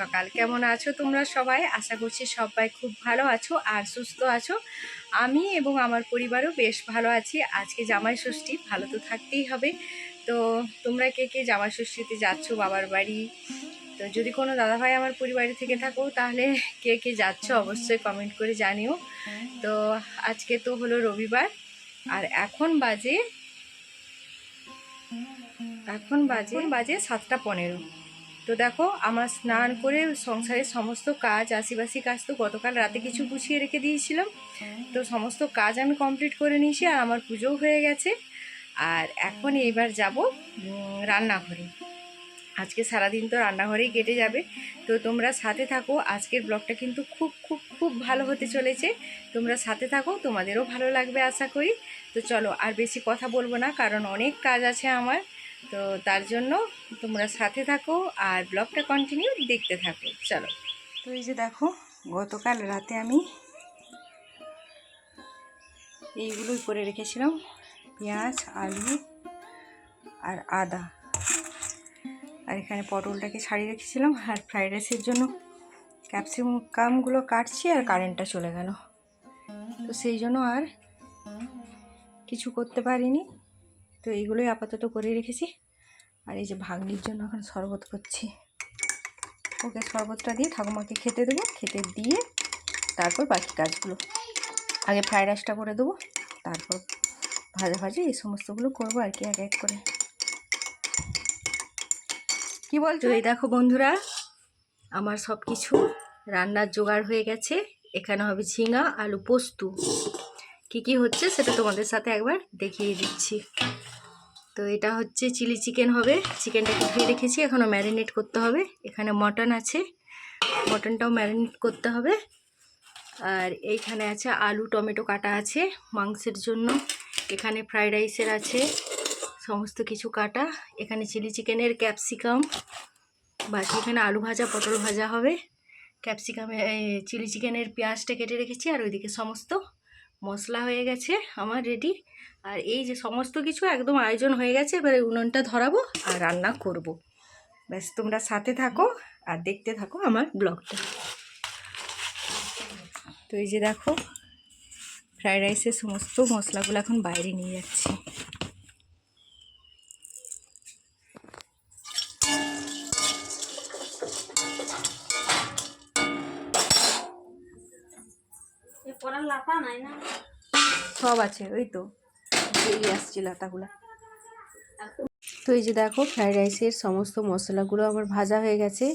সকাল। কেমন আছো তোমরা সবাই? আশা করছি সবাই খুব ভালো আছো আর সুস্থ আছো। আমি এবং আমার পরিবারও বেশ ভালো আছি। আজকে জামাই ষষ্ঠী, ভালো তো থাকতেই হবে। তো তোমরা কে কে জামাই ষষ্ঠীতে যাচ্ছ, বাবার বাড়ি? তো যদি কোনো দাদাভাই আমার পরিবারে থেকে থাকো, তাহলে কে কে যাচ্ছ অবশ্যই কমেন্ট করে জানিও। তো আজকে তো হলো রবিবার, আর এখন বাজে এখন বাজে বাজে সাতটা পনেরো। তো দেখো, আমার স্নান করে সংসারের সমস্ত কাজ আশিবাসি কাজ তো গতকাল রাতে কিছু গুছিয়ে রেখে দিয়েছিলাম। তো সমস্ত কাজ আমি কমপ্লিট করে নিয়েছি আর আমার পুজোও হয়ে গেছে। আর এখন এইবার যাব রান্নাঘরে। আজকে সারাদিন তো রান্নাঘরেই কেটে যাবে। তো তোমরা সাথে থাকো, আজকের ব্লগটা কিন্তু খুব খুব খুব ভালো হতে চলেছে। তোমরা সাথে থাকো, তোমাদেরও ভালো লাগবে আশা করি। তো চলো, আর বেশি কথা বলব না, কারণ অনেক কাজ আছে আমার। তো তার জন্য তোমরা সাথে থাকো আর ব্লগটা কন্টিনিউ দেখতে থাকো। চলো। তো এই যে দেখো, গতকাল রাতে আমি এইগুলোই করে রেখেছিলাম, পেঁয়াজ, আলু আর আদা। আর এখানে পটলটাকে ছাড়িয়ে রেখেছিলাম, আর ফ্রাইড রাইসের জন্য ক্যাপসিকামগুলো কাটছি আর কারেন্টটা চলে গেল। তো সেই জন্য আর কিছু করতে পারিনি। তো এইগুলোই আপাতত করে রেখেছি। আর এই যে ভাগ্নির জন্য এখন শরবত করছি। ওকে শরবতটা দিয়ে ঠাকুমাকে খেতে দেবো। খেতে দিয়ে তারপর বাকি কাজগুলো। আগে ফ্রাইড রাইসটা করে দেবো। তারপর ভাজা ভাজি এই সমস্তগুলো করব আর কি এক এক করে। কি বলছো? এই দেখো বন্ধুরা, আমার সব কিছু রান্নার জোগাড় হয়ে গেছে। এখানে হবে ঝিঙা, আলু পোস্ত। কি কি হচ্ছে সেটা তোমাদের সাথে একবার দেখিয়ে দিচ্ছি। তো এটা হচ্ছে চিলি চিকেন হবে। চিকেনটাকে ধুয়ে রেখেছি, এখনও ম্যারিনেট করতে হবে। এখানে মটন আছে, মটনটাও ম্যারিনেট করতে হবে। আর এইখানে আছে আলু টমেটো কাটা আছে মাংসের জন্য। এখানে ফ্রাইড রাইসের আছে, সমস্ত কিছু কাটা। এখানে চিলি চিকেনের ক্যাপসিকাম, বাকি এখানে আলু ভাজা, পটল ভাজা হবে। ক্যাপসিকামে চিলি চিকেনের পেঁয়াজটা কেটে রেখেছি, আর ওইদিকে সমস্ত মশলা হয়ে গেছে আমার রেডি আর এই যে সমস্ত কিছু একদম আয়োজন হয়ে গেছে, এবারে উনুনটা ধরাবো আর রান্না করব। ব্যাস, তোমরা সাথে থাকো আর দেখতে থাকো আমার ব্লগটা তো এই যে দেখো ফ্রায়েড রাইসের সমস্ত মশলাগুলো এখন বাইরে নিয়ে যাচ্ছি সব আছে, ওই তো। বেরিয়ে আসছে লাতাগুলা। তো এই যে দেখো, ফ্রাইড রাইসের সমস্ত মশলাগুলো আমার ভাজা হয়ে গেছে।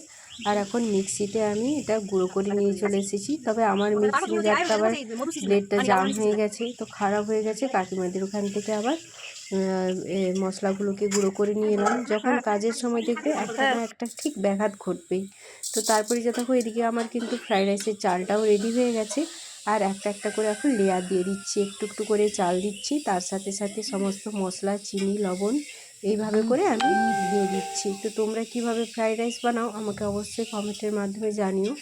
আর এখন মিক্সিতে আমি এটা গুঁড়ো করে নিয়ে চলে এসেছি। তবে আমার মিক্সি জারটা আবার ব্লেডটা জাম হয়ে গেছে, তো খারাপ হয়ে গেছে। কাকিমাদের ওখান থেকে আবার মশলাগুলোকে গুঁড়ো করে নিয়ে এলাম। যখন কাজের সময় দেখবে একটা না একটা ঠিক ব্যাঘাত ঘটবেই। তো তারপরে যে দেখো, এদিকে আমার কিন্তু ফ্রাইড রাইসের চালটাও রেডি হয়ে গেছে। আর একটা একটা করে এখন লেয়ার দিয়ে দিচ্ছি। একটু একটু করে চাল দিচ্ছি। তার সাথে সাথে সমস্ত মশলা, চিনি, লবণ এইভাবে করে আমি দিয়ে দিচ্ছি। তো তোমরা কীভাবে ফ্রাইড রাইস বানাও আমাকে অবশ্যই কমেন্টের মাধ্যমে জানিও।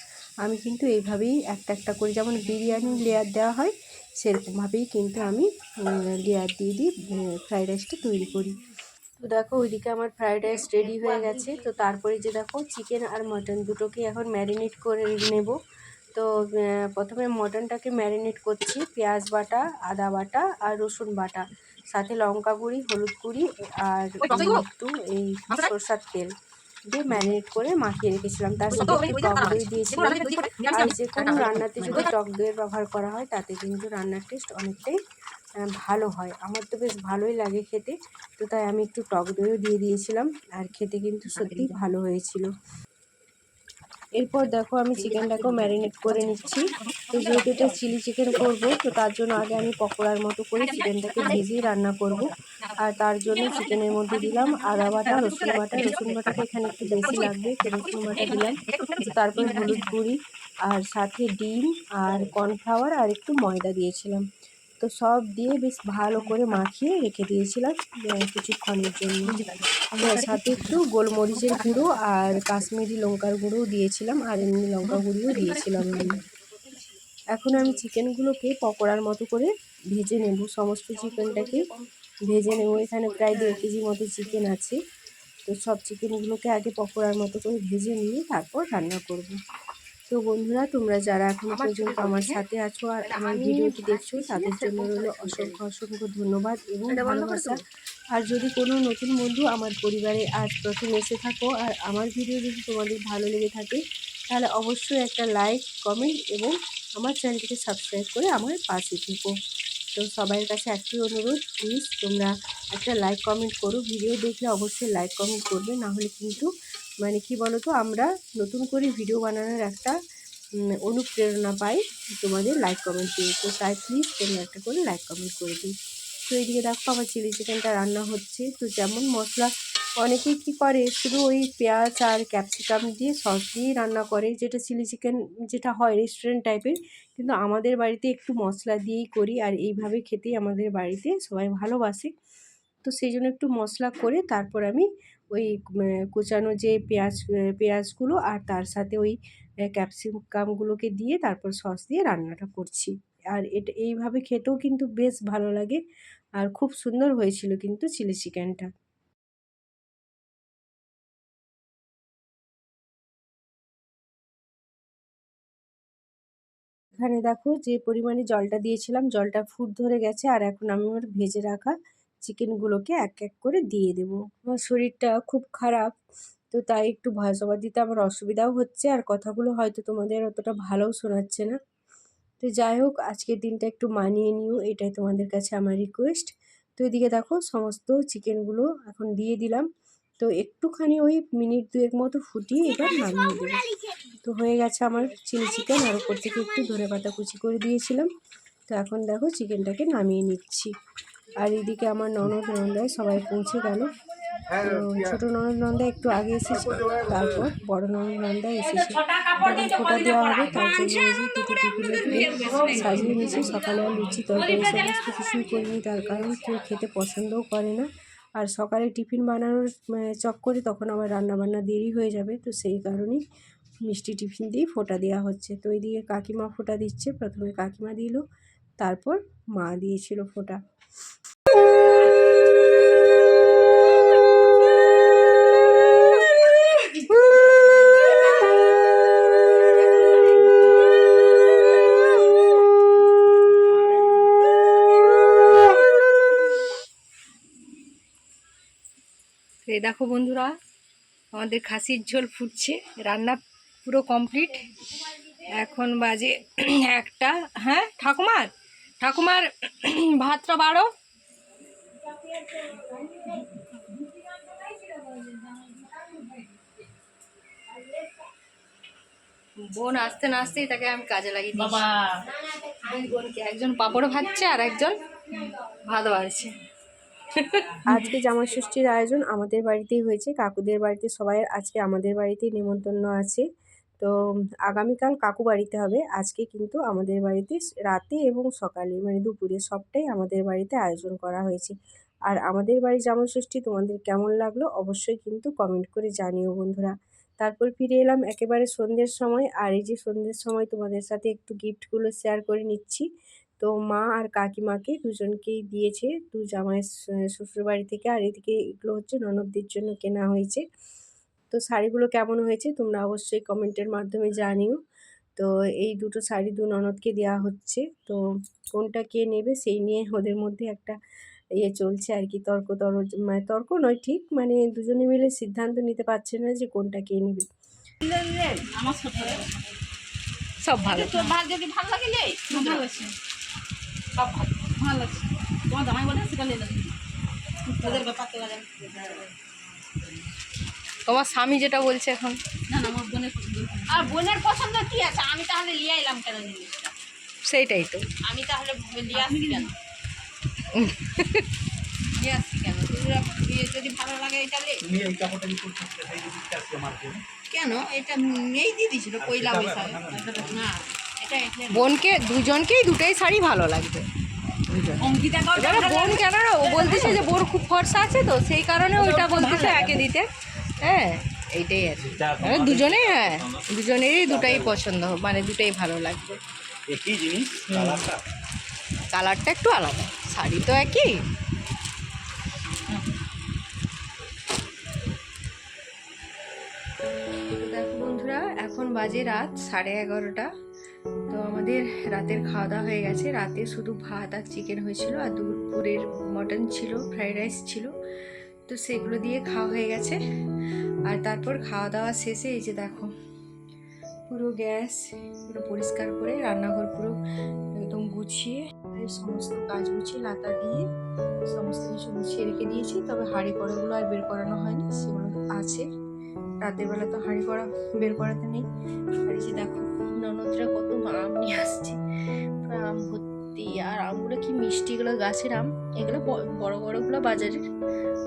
আমি কিন্তু এইভাবেই একটা একটা করে যেমন বিরিয়ানি লেয়ার দেওয়া হয়, সেরকমভাবেই কিন্তু আমি লেয়ার দিয়ে দিই ফ্রাইড রাইসটা তৈরি করি। তো দেখো ওইদিকে আমার ফ্রাইড রাইস রেডি হয়ে গেছে। তো তারপরে যে দেখো চিকেন আর মটন দুটোকে এখন ম্যারিনেট করে নেব। তো প্রথমে মটনটাকে ম্যারিনেট করছি। পেঁয়াজ বাটা আদা বাটা আর রসুন বাটা। সাথে লঙ্কা গুঁড়ি হলুদ গুঁড়ি আর একটু এই সরষার তেল দিয়ে ম্যারিনেট করে মাখিয়ে রেখেছিলাম। তার সাথে একটু টক দই দিয়েছিলাম আর যে কোনো রান্নাতে যদি টক দইয়ের ব্যবহার করা হয় তাতে কিন্তু রান্নার টেস্ট অনেকটাই ভালো হয়। আমার তো বেশ ভালোই লাগে খেতে। তো তাই আমি একটু টক দইও দিয়ে দিয়েছিলাম। আর খেতে কিন্তু সত্যিই ভালো হয়েছিল। এরপর দেখো আমি চিকেনটাকেও ম্যারিনেট করে নিচ্ছি। তো যেহেতু এটা চিলি চিকেন করব, তো তার জন্য আগে আমি পকোড়ার মতো করে চিকেনটাকে ভেজেই রান্না করব। আর তার জন্য চিকেনের মধ্যে দিলাম আদা বাটা, রসুন বাটা, রসুন বাটাটা এখানে একটু বেশি লাগবে, তো রসুন বাটা দিলাম। তারপর হলুদ গুঁড়ি, আর সাথে ডিম, আর কর্নফ্লাওয়ার, আর একটু ময়দা দিয়েছিলাম। তো সব দিয়ে বেশ ভালো করে মাখিয়ে রেখে দিয়েছিলাম কিছুক্ষণের জন্য। সাথে একটু গোলমরিচের গুঁড়ো আর কাশ্মীরি লঙ্কার গুঁড়োও দিয়েছিলাম আর এমনি লঙ্কা গুঁড়িও দিয়েছিলাম এখন আমি চিকেনগুলোকে পকোড়ার মতো করে ভেজে নেব সমস্ত চিকেনটাকে ভেজে নেব। এখানে প্রায় দেড় কেজি মতো চিকেন আছে তো সব চিকেনগুলোকে আগে পকোড়ার মতো করে ভেজে নিয়ে তারপর রান্না করব। তো বন্ধুরা তোমরা যারা এখন পর্যন্ত আমার সাথে আছো আর আমার ভিডিওটি দেখছ তাদের জন্য রইল অসংখ্য অসংখ্য ধন্যবাদ এবং ভালোবাসা। আর যদি কোনো নতুন বন্ধু আমার পরিবারে আজ প্রথম এসে থাকো আর আমার ভিডিও যদি তোমাদের ভালো লেগে থাকে তাহলে অবশ্যই একটা লাইক কমেন্ট এবং আমার চ্যানেলটিকে সাবস্ক্রাইব করে আমার পাশে থেকো। তো সবার কাছে একটি অনুরোধ প্লিজ তোমরা একটা লাইক কমেন্ট করো। ভিডিও দেখলে অবশ্যই লাইক কমেন্ট করবে না হলে কিন্তু মানে কি বলো তো আমরা নতুন করে ভিডিও বানানোর একটা অনুপ্রেরণা পাই তোমাদের লাইক কমেন্ট দিয়ে। তো তাই প্লিজ তুমি একটা করে লাইক কমেন্ট করে দিই তো এইদিকে দেখো আমার চিলি চিকেনটা রান্না হচ্ছে। তো যেমন মশলা, অনেকেই কি করে, শুধু ওই পেঁয়াজ আর ক্যাপসিকাম দিয়ে সস দিয়েই রান্না করে, যেটা চিলি চিকেন যেটা হয় রেস্টুরেন্ট টাইপের কিন্তু আমাদের বাড়িতে একটু মশলা দিয়েই করি আর এইভাবে খেতেই আমাদের বাড়িতে সবাই ভালোবাসে। তো সেই জন্য একটু মশলা করে তারপর আমি ওই উম, কুচানো যে পেঁয়াজ পেঁয়াজগুলো আর তার সাথে ওই ক্যাপসিকামগুলোকে দিয়ে তারপর সস দিয়ে রান্নাটা করছি। আর এটা এইভাবে খেতেও কিন্তু বেশ ভালো লাগে আর খুব সুন্দর হয়েছিল কিন্তু চিলি চিকেনটা। এখানে দেখো যে পরিমাণে জলটা দিয়েছিলাম জলটা ফুট ধরে গেছে আর এখন আমি আমার ভেজে রাখা চিকেনগুলোকে এক এক করে দিয়ে দেবো। আমার শরীরটা খুব খারাপ, তো তাই একটু ভয়েস ওভার দিতে আমার অসুবিধাও হচ্ছে, আর কথাগুলো হয়তো তোমাদের অতটা ভালোও শোনাচ্ছে না। তো যাই হোক, আজকের দিনটা একটু মানিয়ে নিও, এটাই তোমাদের কাছে আমার রিকোয়েস্ট তো এদিকে দেখো, সমস্ত চিকেনগুলো এখন দিয়ে দিলাম। তো একটুখানি ওই মিনিট দুয়েক মতো ফুটিয়ে এবার নামিয়ে দেবো তো হয়ে গেছে আমার চিলি চিকেন আর উপর থেকে একটু ধনে পাতা কুচি করে দিয়েছিলাম। তো এখন দেখো চিকেনটাকে নামিয়ে নিচ্ছি। আর এদিকে আমার ননদ নন্দায় সবাই পৌঁছে গেল। ছোটো ননদ নন্দা একটু আগে এসেছে তারপর বড় ননদ নন্দা এসেছে। ফোটা দেওয়া হবে তার জন্য দুটো টিফিনে সাজিয়ে নিয়েছি। সকালে লুচি তরকারি সমস্ত কিছুই করিনি তার কারণ কেউ খেতে পছন্দও করে না। আর সকালে টিফিন বানানোর চক্করে তখন আমার রান্নাবান্না দেরি হয়ে যাবে তো সেই কারণেই মিষ্টি টিফিন দিয়ে ফোঁটা দেওয়া হচ্ছে। তো এইদিকে কাকিমা ফোঁটা দিচ্ছে প্রথমে কাকিমা দিল তারপর মা দিয়েছিল ফোঁটা। দেখো বন্ধুরা, আমাদের খাসির ঝোল ফুটছে, রান্না পুরো কমপ্লিট এখন বাজে একটা হ্যাঁ ঠাকুমার ঠাকুমার ভাতটা বাড়ো। বোন আসতে না আসতেই তাকে আমি কাজে লাগিয়ে দিয়েছি। বাবা। দুই বোনকে একজন পাপড় ভাজছে আর একজন ভাত বাড়ছে আজকে জামাই ষষ্ঠীর আয়োজন আমাদের বাড়িতেই হয়েছে কাকুদের বাড়িতে সবাই আজকে আমাদের বাড়িতেই নেমন্তন্ন আছে। তো আগামীকাল কাকু বাড়িতে হবে আজকে কিন্তু আমাদের বাড়িতে রাতে এবং সকালে মানে দুপুরে সবটাই আমাদের বাড়িতে আয়োজন করা হয়েছে। আর আমাদের বাড়ির জামাই ষষ্ঠী তোমাদের কেমন লাগল অবশ্যই কিন্তু কমেন্ট করে জানিও বন্ধুরা। তারপর ফিরে এলাম একেবারে সন্ধ্যের সময় আর এই যে সন্ধ্যের সময় তোমাদের সাথে একটু গিফটগুলো শেয়ার করে নিচ্ছি। তো মা আর কাকিমাকে দুজনকেই দিয়েছে, দু জামাই শ্বশুর বাড়ি থেকে আর এদিকে এগুলো হচ্ছে ননদদের জন্য কেনা হয়েছে। তো শাড়িগুলো কেমন হয়েছে তোমরা অবশ্যই কমেন্টের মাধ্যমে জানিও। তো এই দুটো শাড়ি দু ননদকে দেওয়া হচ্ছে, তো কোনটা কে নেবে সেই নিয়ে ওদের মধ্যে একটা ইয়ে চলছে আর কি তর্ক তর মানে তর্ক নয় ঠিক মানে দুজনে মিলে সিদ্ধান্ত নিতে পারছে না যে কোনটা কে নেবে। সব ভালো। তোর ভাত যদি ভালো লাগে লে ভালো আছে। সব ভালো। ভালো আছে। তোমার জামাই বলে সেটা নিয়ে নেবে তোদের ব্যাপার তো তোমার স্বামী যেটা বলছে এখন। না না আমার বোনের পছন্দ। আর বোনের পছন্দ কি আছে? আমি তাহলে লিয়ে এলাম কেন জিনিসটা? সেইটাই তো। আমি তাহলে লিয়ে কেন? কেন? এটা নেই দিয়ে পয়লা বৈশাখ না বোনকে দুজনকেই দুটোই শাড়ি ভালো লাগবে। বোন কেন ও বলতেছে যে বোন খুব ফর্সা আছে তো সেই কারণে ওইটা বলতেছে একে দিতে। হ্যাঁ এইটাই আর কি। দুজনেই হ্যাঁ দুজনেরই দুটাই পছন্দ মানে দুটাই ভালো লাগবে। একই জিনিস? কালারটা একটু আলাদা। শাড়ি তো একই। দেখো বন্ধুরা, এখন বাজে রাত সাড়ে এগারোটা। তো আমাদের রাতের খাওয়া দাওয়া হয়ে গেছে। রাতে শুধু ভাত আর চিকেন হয়েছিল আর দুপুরের মটন ছিল ফ্রাইড রাইস ছিল। তো সেগুলো দিয়ে খাওয়া হয়ে গেছে। আর তারপর খাওয়া দাওয়া শেষে এই যে দেখো, পুরো গ্যাস পুরো পরিষ্কার করে রান্নাঘর পুরো একদম গুছিয়ে এর সমস্ত কাজ গুছিয়ে লাতা দিয়ে সমস্ত কিছু গুছিয়ে রেখে দিয়েছি। তবে হাঁড়ি কড়াগুলো আর বের করানো হয়নি, সেগুলো আছে। রাতের বেলা তো হাঁড়ি করা বের করাতে নেই। আর যে দেখো, ননদরা কত আম নিয়ে আসছে। আম ভর্তি, আর আমগুলো কি মিষ্টি এগুলো, গাছের আম। এগুলো বড় বড়গুলো বাজারের।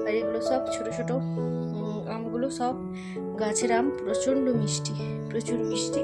আর এগুলো সব ছোট ছোট আমগুলো সব গাছের আম, প্রচণ্ড মিষ্টি, প্রচুর মিষ্টি।